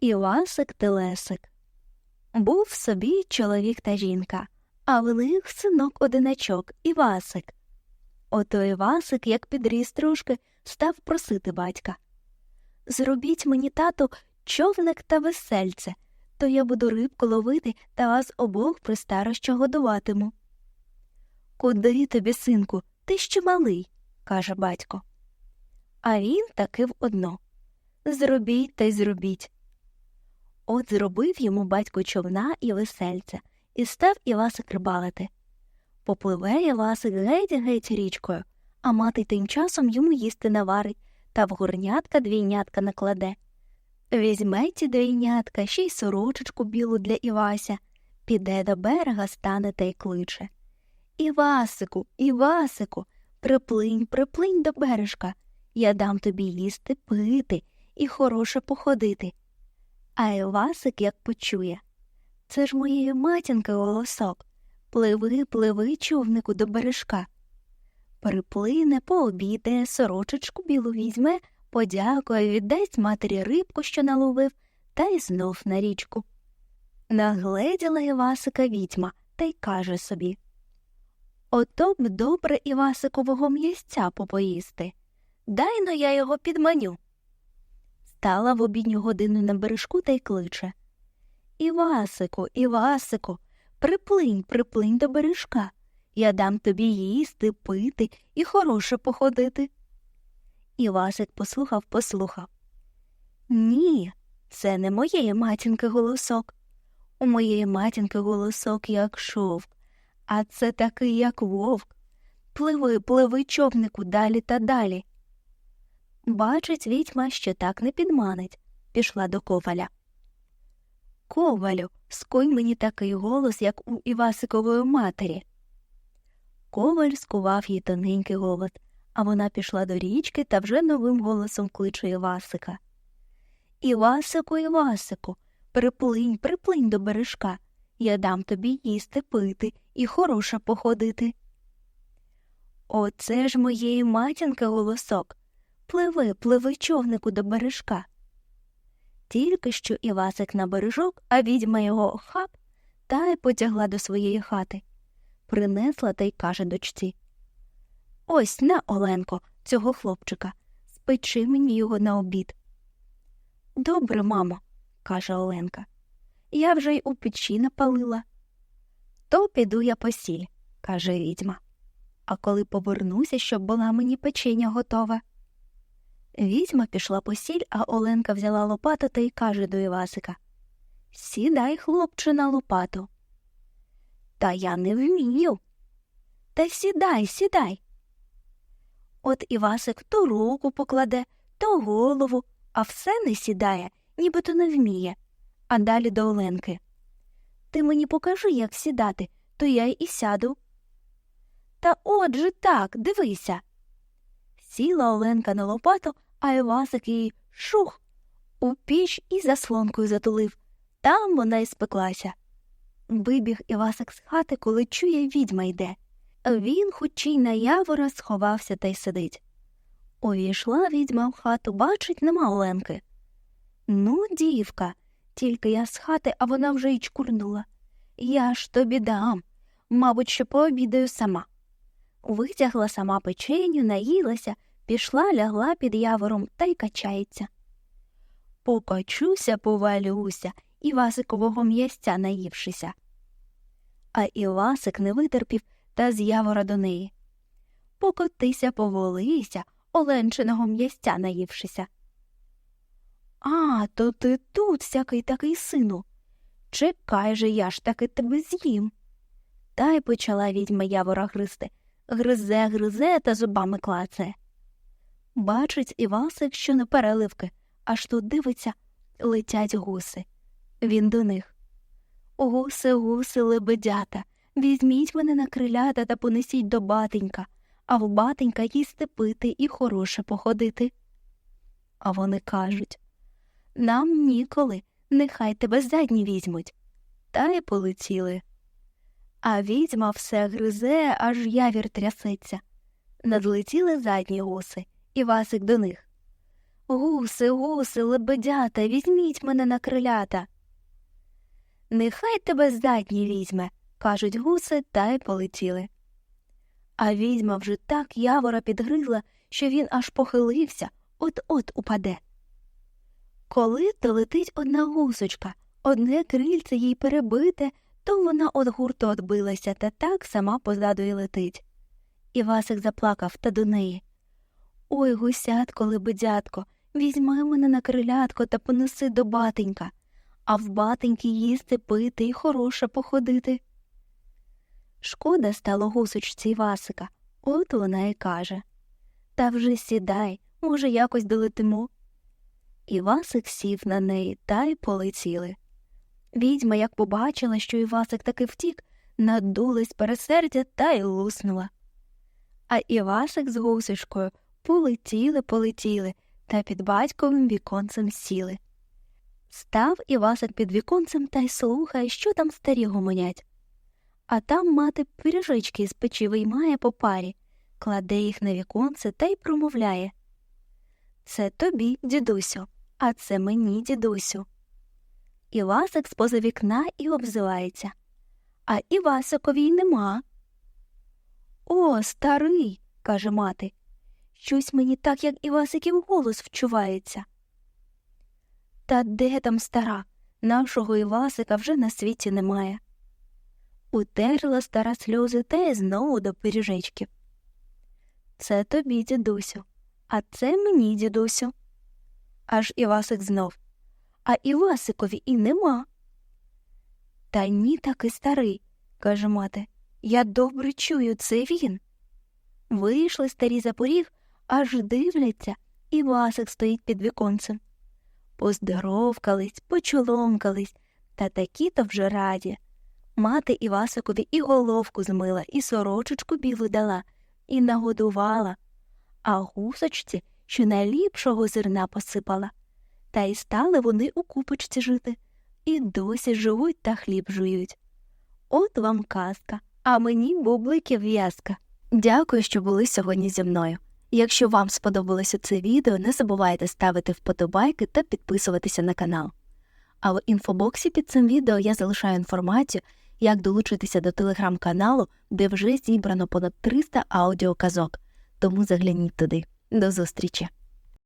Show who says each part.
Speaker 1: Івасик Телесик. Був собі чоловік та жінка, а в них синок одиначок Івасик. Ото Івасик, як підріс трошки, став просити батька. Зробіть мені, тату, човник та весельце, то я буду рибку ловити та вас обох при старощі годуватиму. Куди тобі, синку, ти ще малий, каже батько. А він таки в одно Зробіть та й зробіть. От зробив йому батько човна і весельця, і став Івасик рибалити. Попливе Івасик геть-геть річкою, а мати тим часом йому їсти наварить та в горнятка двійнятка накладе. Візьме ті двійнятка, ще й сорочечку білу для Івася, піде до берега, стане та й кличе. Івасику, Івасику, приплинь, приплинь до бережка. Я дам тобі їсти, пити і хороше походити. А Івасик як почує. Це ж моєї матінки голосок. Пливи, пливи, човнику, до бережка. Приплине, пообідає, сорочечку білу візьме, подякує, віддасть матері рибку, що наловив, та й знов на річку. Нагледіла Івасика відьма та й каже собі Ото б добре Івасикового м'ясця попоїсти. Дай но я його підманю. Стала в обідню годину на бережку та й кличе Івасику, Івасику, приплинь, приплинь до бережка. Я дам тобі їсти, пити і хороше походити. Івасик послухав, послухав. Ні, це не моєї матінки голосок. У моєї матінки голосок як шовк, а це такий, як вовк. Пливи, пливи, човнику, далі та далі. Бачить відьма, що так не підманить, пішла до коваля. Ковалю, скуй мені такий голос, як у Івасикової матері. Коваль скував їй тоненький голос, а вона пішла до річки та вже новим голосом кличе Івасика. Івасику, Івасику, приплинь, приплинь до бережка. Я дам тобі їсти пити і хороше походити. Оце ж моєї матінки голосок. Пливи, пливи човнику до бережка. Тільки що Івасик на бережок, а відьма його хап та й потягла до своєї хати. Принесла та й каже дочці Ось на, Оленко, цього хлопчика. Спечи мені його на обід. Добре, мамо, каже Оленка. Я вже й у печі напалила. То піду я посіль, каже відьма. А коли повернуся, щоб була мені печеня готова. Відьма пішла по сіль, а Оленка взяла лопату та й каже до Івасика Сідай, хлопче, на лопату. Та я не вмію. Та сідай, сідай. От Івасик то руку покладе, то голову, а все не сідає, нібито не вміє. А далі до Оленки. Ти мені покажи, як сідати, то я й сяду. Та отже так, дивися. Сіла Оленка на лопату, а Івасик її шух у піч і заслонкою затулив. Там вона й спеклася. Вибіг Івасик з хати, коли чує, відьма йде. Він, хоч й на явора, сховався та й сидить. Увійшла відьма в хату, бачить, нема Оленки. Ну, дівка, тільки я з хати, а вона вже й чкурнула. Я ж тобі дам. Мабуть, що пообідаю сама. Витягла сама печеню, наїлася, пішла, лягла під явором та й качається. Покачуся, повалюся, Івасикового м'ясця наївшися. А Івасик не витерпів та з явора до неї. Покотися, поволися, Оленчиного м'ясця наївшися. А, то ти тут всякий такий сину. Чекай же я ж таки тебе з'їм. Та й почала відьма явора гризти. Гризе, гризе та зубами клацає. Бачить Івасик, що не переливки, аж тут дивиться, летять гуси. Він до них. Гуси, гуси, лебедята, візьміть мене на крилята та понесіть до батенька, а в батенька їсти пити і хороше походити. А вони кажуть нам ніколи, нехай тебе задні візьмуть. Та й полетіли. А відьма все гризе, аж явір трясеться. Надлетіли задні гуси, і Васик до них. Гуси, гуси, лебедята, візьміть мене на крилята. Нехай тебе задній візьме, кажуть гуси, та й полетіли. А відьма вже так явора підгризла, що він аж похилився, от-от упаде. Коли то летить одна гусочка, одне крильце їй перебите, то вона од гурту отбилася та так сама позаду й летить. Івасик заплакав та до неї. Ой, гусятко, лебедятко, візьми мене на крилятко та понеси до батенька, а в батеньки їсти пити і хороше походити. Шкода стало гусочці Івасика, от вона й каже Та вже сідай, може, якось долетимо. Івасик сів на неї та й полетіли. Відьма, як побачила, що Івасик таки втік, надулась пересердя та й луснула. А Івасик з гусечкою полетіли, полетіли та під батьковим віконцем сіли. Став Івасик під віконцем та й слухає, що там старі гомонять. А там мати пиріжечки з печі виймає по парі, кладе їх на віконце та й промовляє Це тобі, дідусю, а це мені, дідусю. Івасик з-поза вікна і обзивається. А Івасикові й нема. О, старий, каже мати. Щось мені так, як Івасиків голос вчувається. Та де там стара? Нашого Івасика вже на світі немає. Утерла стара сльози та й знову до пиріжечків. Це тобі, дідусю, а це мені, дідусю. Аж Івасик знов. А Івасикові і нема. Та ні таки старий, каже мати. Я добре чую, це він. Вийшли старі за поріг, аж дивляться, Івасик стоїть під віконцем. Поздоровкались, почоломкались, та такі то вже раді. Мати Івасикові і головку змила, і сорочечку білу дала, і нагодувала, а гусочці що найліпшого зерна посипала. Та й стали вони у купочці жити, і досі живуть та хліб жують. От вам казка, а мені бубликів в'язка. Дякую, що були сьогодні зі мною. Якщо вам сподобалося це відео, не забувайте ставити вподобайки та підписуватися на канал. А в інфобоксі під цим відео я залишаю інформацію, як долучитися до телеграм-каналу, де вже зібрано понад 300 аудіоказок. Тому загляніть туди. До зустрічі!